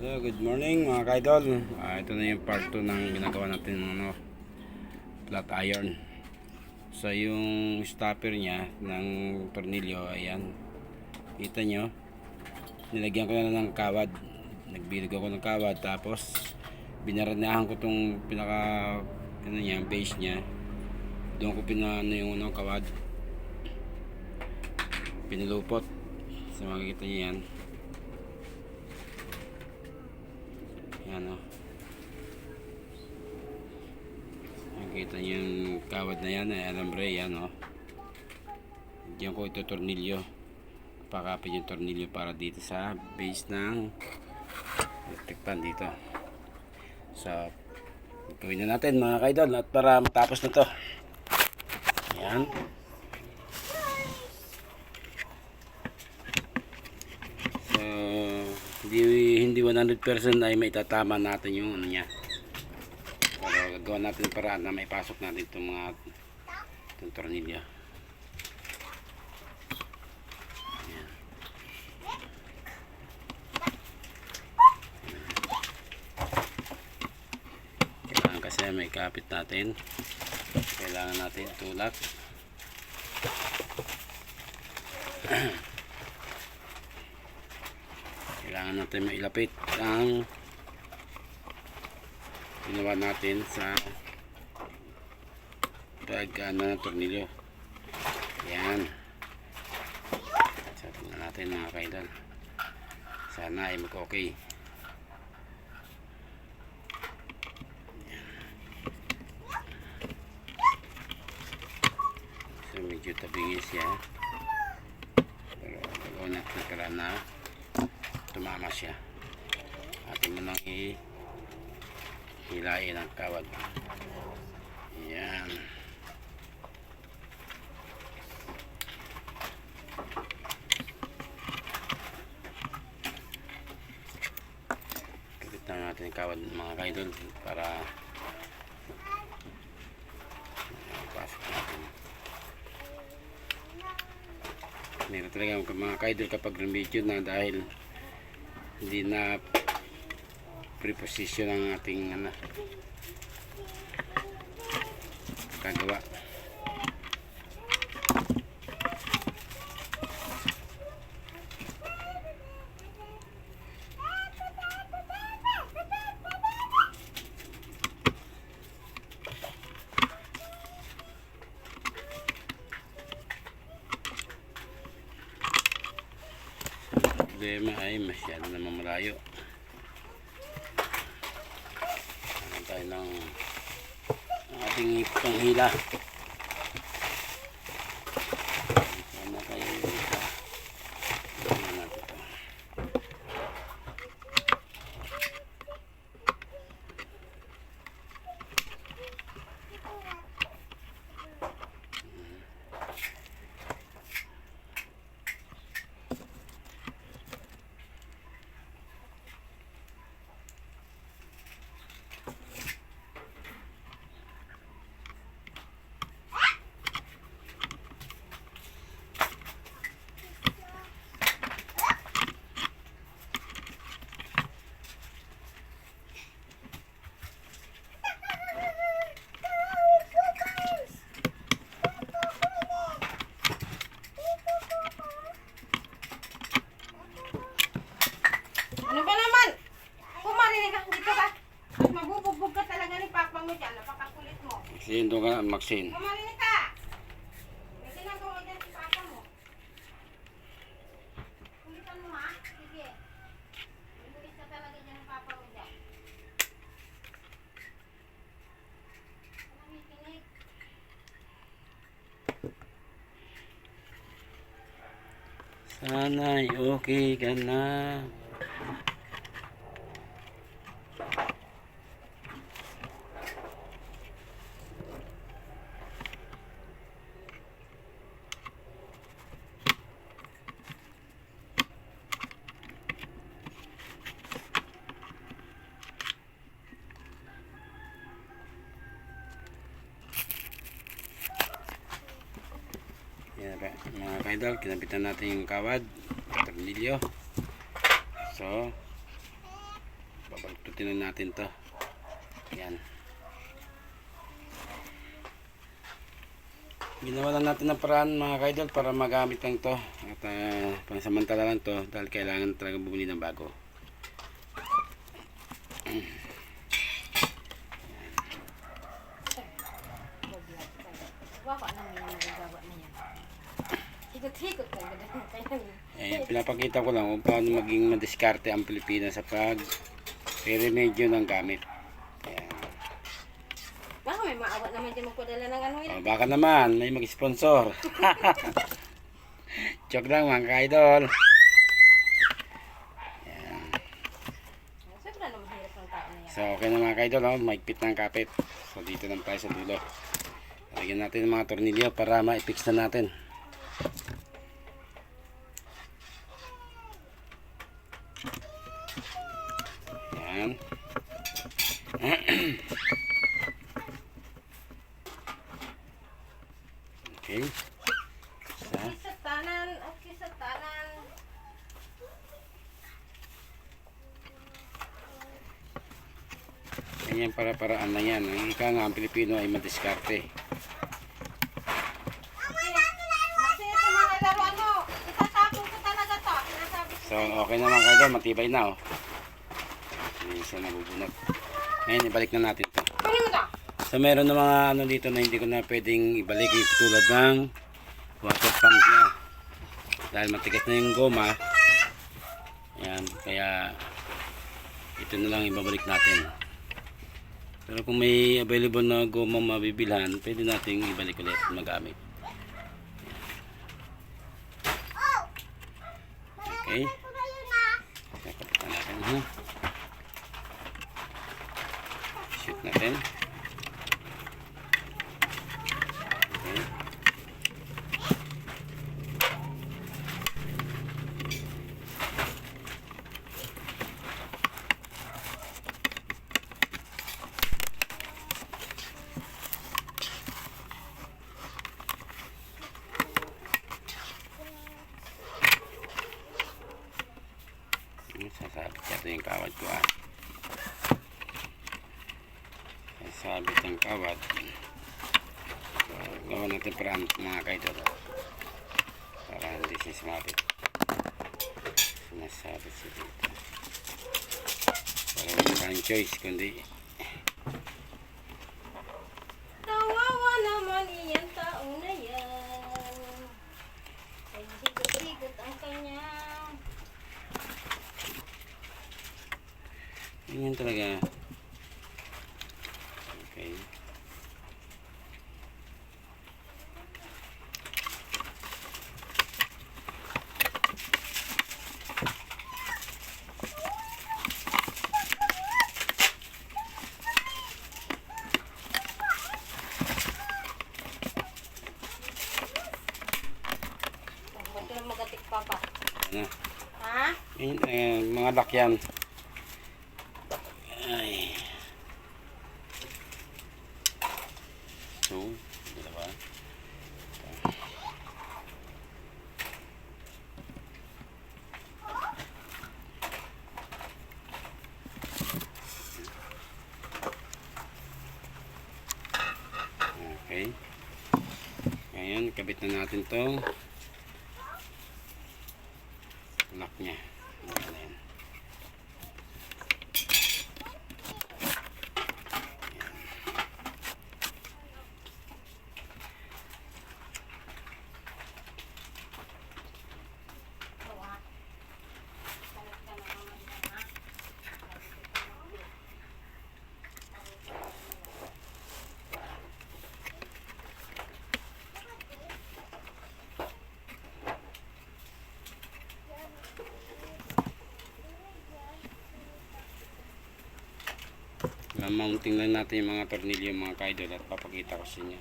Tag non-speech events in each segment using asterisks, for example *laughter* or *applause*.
Hello, good morning mga kaidol. Ah, ito na yung part 2 ng ginagawa natin ng ano, flat iron. So yung stopper niya ng tornilyo, ayan. Kita nyo, nilagyan ko na ng kawad. Nagbilog ako ng kawad tapos binaranahan ko tong pinaka ano niya, base niya. Doon ko pinano yung ano, kawad. Pinulupot. So makikita niyo yan. Yan o. Nakita niyo yung kawad na yan, eh, alambre, yan o. Diyan ko ito tornilyo. Pakapit yung tornilyo para dito sa base ng electric pan dito. So, gawin na natin mga kaidol at para matapos na to. Yan. So, hindi, hindi 100% ay may tatama natin yung ano niya. Pero gagawa natin paraan na may pasok natin itong mga itong tornilyo. Kailangan kasi may kapit natin. Kailangan natin tulak. *clears throat* kailangan natin mailapit ang ginawa natin sa pag ano tornilyo. Yan sabi na natin mga kaidol. Sana ay mag okay so medyo tabingis siya pero gagawin natin para na tumama siya. Atin mo nang hilain ang kawad yan kapit na natin kawad mga kaidol para pasok natin. Meron talaga mga kaidol kapag remedyo na dahil hindi na preposition ang ating ano, problema ay masyado naman malayo. Tayo ng ating panghila sana kayo isa Tingnan natin ito. Ano ba naman? Kumarinig ka dito ka. At mabubugbog ka talaga ni Papa mo dyan. Napakakulit mo. Maxine, doon ka Maxine Kumarinig ka! May ginagawa dyan si Papa mo. Kulitan mo ha? Sige. Kulit ka talaga dyan ng Papa mo dyan. Nangikinig. Sana'y okay ka na. Yan ba, kaidol, kinabitan natin yung kawad, tornilyo. So, Babaltutin lang natin to. Yan. Ginawa lang natin ng paraan mga kaidol para magamit lang to. At uh, pansamantala lang to dahil kailangan talaga bumili ng bago. Baka naman yung nagagawa niya. Hikot-hikot ka ganun. Eh, pinapakita ko lang kung paano maging madiskarte ang Pilipinas sa pag remedyo ng gamit. Ayan. Baka may maawa naman dyan magpadala ng ano yun. Oh, baka naman, may mag-sponsor. *laughs* Joke lang mga ka-idol. Na. So, okay na mga ka-idol, oh, maigpit ng kapit. So, dito lang tayo sa dulo. Lagyan natin ng mga tornilyo para ma-fix na natin. Yan. *clears throat* okay. Isa. Okay sa tanan, okay sa tanan. Ganyan para paraan na yan. Ang ika nga ang Pilipino ay madiskarte. Ko So, okay naman kayo doon. Matibay na, oh. Hindi siya nabubunot. Ngayon, ibalik na natin to. Kunin mo to. So, meron na mga ano dito na hindi ko na pwedeng ibalik. Yung tulad ng water pump niya. Dahil matigas na yung goma. Ayan, kaya ito na lang ibabalik natin. Pero kung may available na goma mabibilhan, pwede nating ibalik ulit magamit. Okay. Kapitan natin ha. Shoot natin. Okay. Ano, Sasabit yata yung kawad ko ah. Sasabit ang kawad. So, gawa natin parang mga kaidol. Para hindi siya sumabit. Sinasabit siya dito. Wala tayong choice kundi Kawawa naman iyan taong na yan. Ay higot-higot ang kanya. Ganyan talaga. Okay. Ba't ka lang magatik papa? Ano? Ha? Yan, eh, mga lakyan. Ay. So, dalawa. Okay. Ngayon, kabit na natin tong lock niya. Ayan na yan. Kawa. Salit ka na naman yan, ha? Mamounting lang natin yung mga tornilyo mga kaidol at papakita ko sa inyo.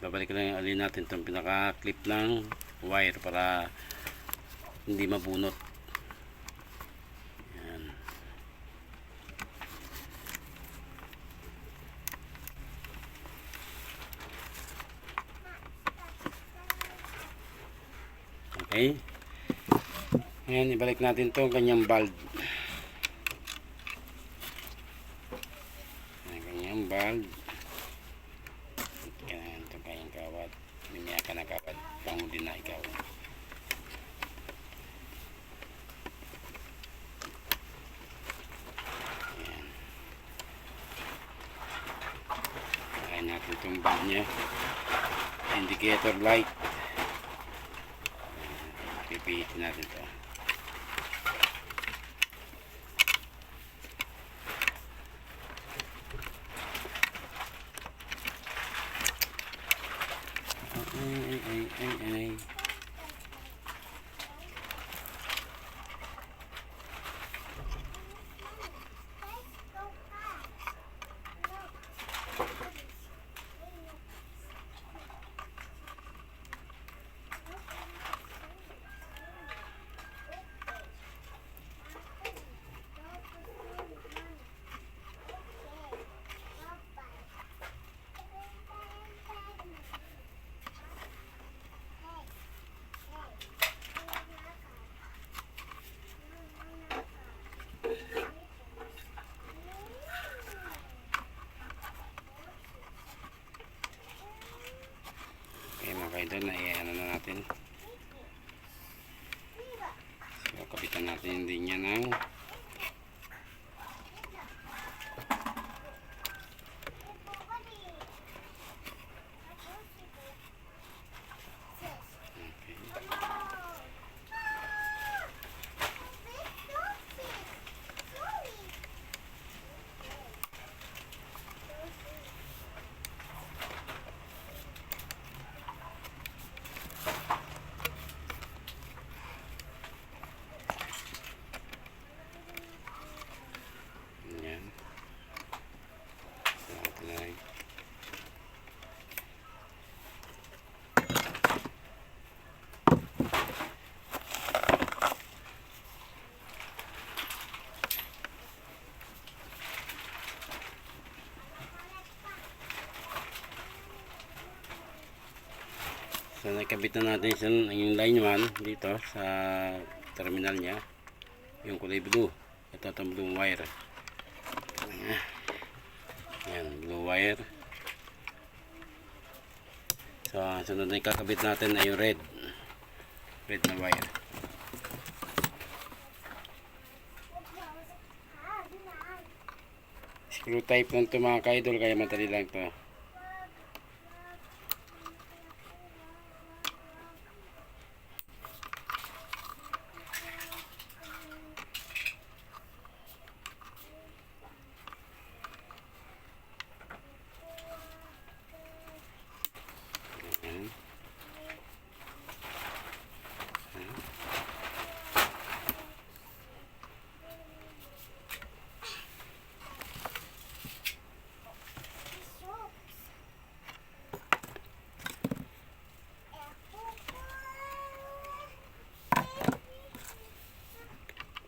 Babalik lang yung alin natin itong pinaka-clip ng wire para hindi mabunot. Ayan, ibalik natin to kanyang bulb. Ayan, kanyang bulb. Kaya ito kayang kawat. Mimiya ka na kawat. Panguli na ikaw. Ayan. Kaya natin itong bulb niya. Indicator light. Pipihitin natin ito. Ay, ay, ay, ay, ay. Okay mga kaidol, na ano na natin. So, kapitan natin yung linya ng Yan. So, ito na rin. So, nakabit na natin sa, yung line 1 dito sa terminal niya. Yung kulay blue. Ito itong blue wire. Ayan. Blue wire. So, sunod na ikakabit natin ay yung red. Red na wire. Screw type lang ito mga kaidol, kaya madali lang ito. Ayan.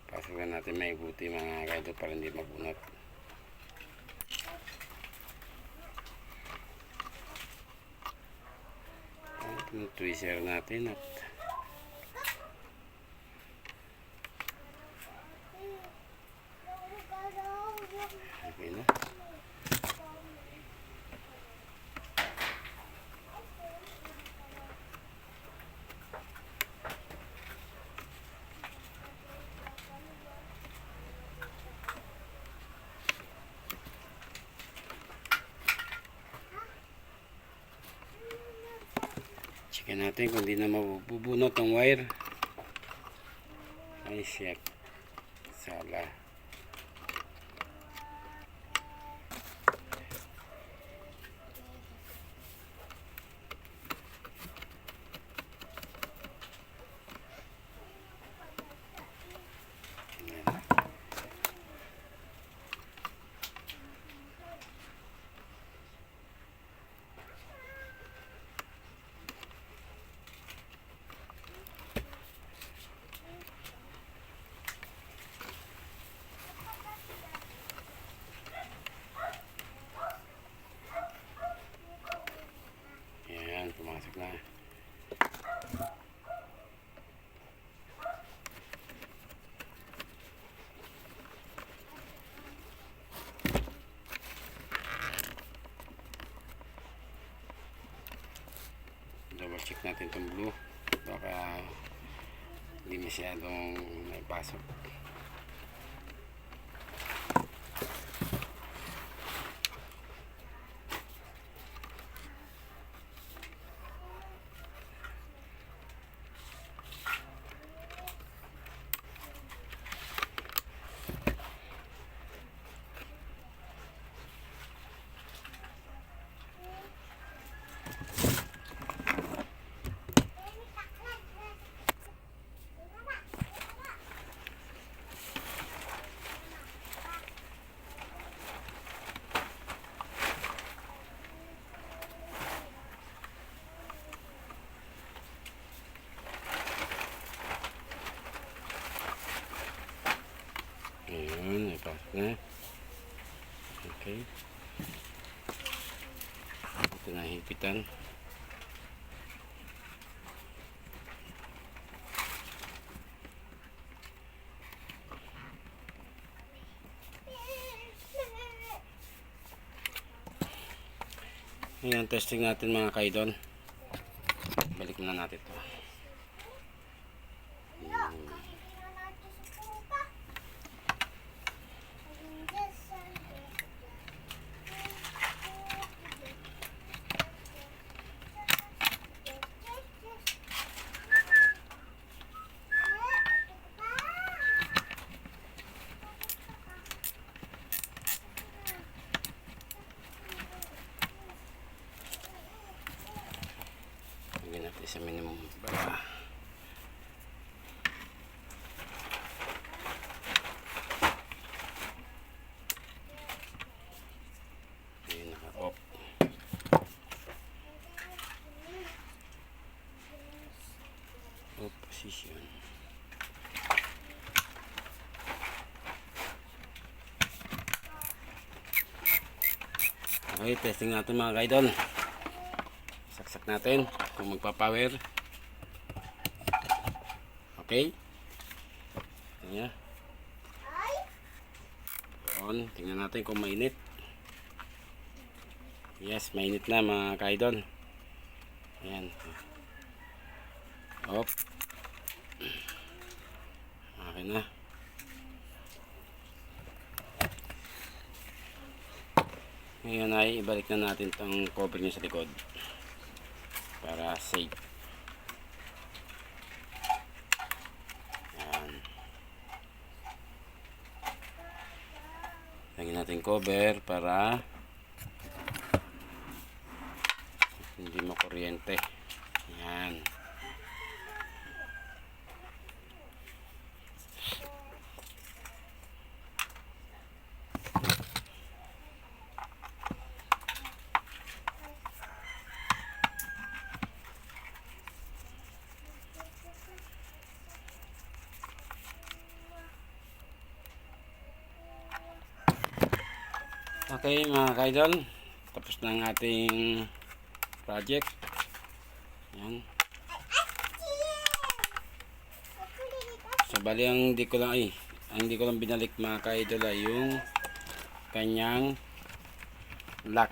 Pasukan may buti mga kaidol para hindi mabunot. Ito yung tweezer natin at okay na. Checkin natin kung di na mabubunot ang wire. Ay, shit. Check natin itong blue. Baka hindi masyadong naipasok. Ayan, naipasok na. Okay. Ito hipitan. Ayan, testing natin mga kaidol. Balik na natin to. Lagyan natin sa minimum para Ayun, naka-off. Off position. Okay, testing natin mga kaidol. Saksak natin kung magpa-power. Okay. Ayan. On. Tingnan natin kung mainit. Yes, mainit na mga kaidol. Ayan. Off. Okay na. Ngayon ay ibalik na natin tong cover niya sa likod para safe. Yan. Lagyan natin cover para hindi makuryente. Yan. Okay mga kaidol, tapos na ang ating project. Yan. So bali ang hindi ko lang ay, ang hindi ko lang binalik mga kaidol ay yung kanyang lock.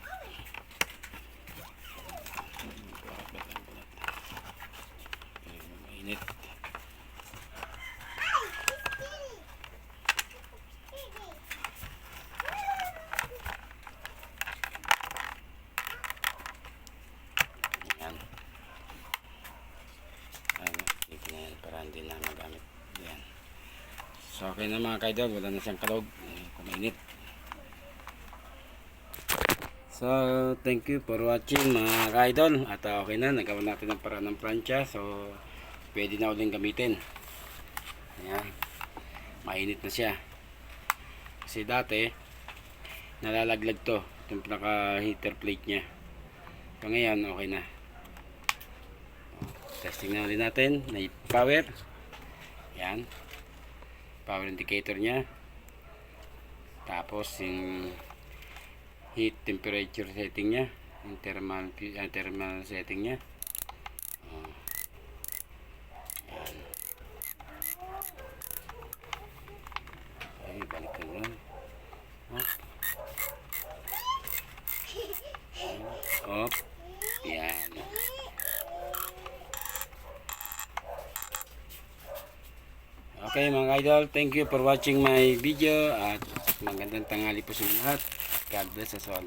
Mainit. Yan. Ano, dito na yan para hindi na magamit. Yan. So okay na mga kaidol, wala na siyang kalog. Kumainit. So, thank you for watching mga kaidol. At uh, okay na, nagawa natin ang paraan ng plancha. So, pwede na uling gamitin. Ayan. Mainit na siya. Kasi dati, nalalaglag to. Itong pinaka heater plate niya. So, ngayon, okay na. Testing na natin. May power. Yan. Power indicator niya. Tapos yung heat temperature setting niya. Yung thermal, ah, thermal setting niya. Oh. Yan. Ay, balik ko lang. Up. Up. Yan. Okay mga idol, thank you for watching my video at magandang tanghali po sa lahat. God bless us all.